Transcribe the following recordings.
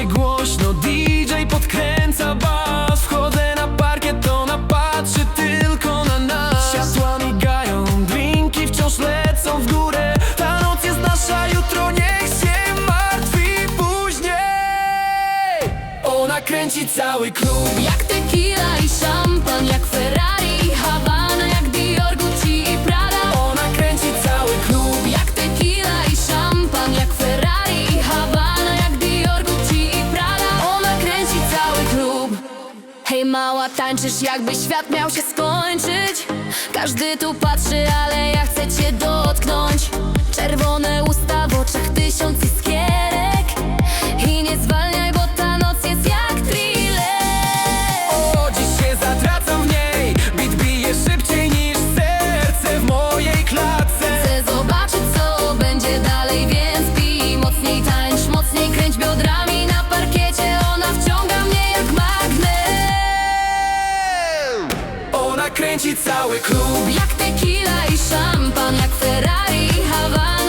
się głośno, DJ podkręca bas. Wchodzę na parkiet, to ona patrzy tylko na nas. Światła migają, drinki wciąż lecą w górę. Ta noc jest nasza, jutro niech się martwi później. Ona kręci cały klub, jak tequila i mała, tańczysz jakby świat miał się skończyć. Każdy tu patrzy, ale ja chcę cię dotknąć kręci cały klub. Jak tequila i szampan, jak Ferrari i Havana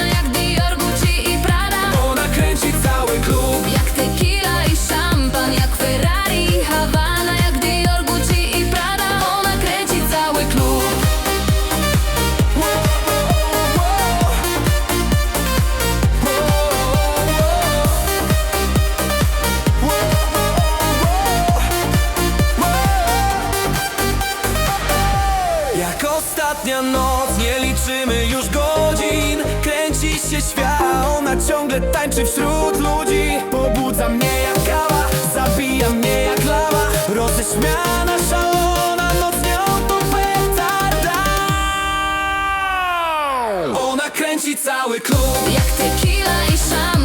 ostatnia noc, nie liczymy już godzin. Kręci się świat, ona ciągle tańczy wśród ludzi. Pobudza mnie jak kawa, zabija mnie jak lawa. Roześmiana, szalona, noc nią to petarda Ona kręci cały klub. Jak tequila i szampan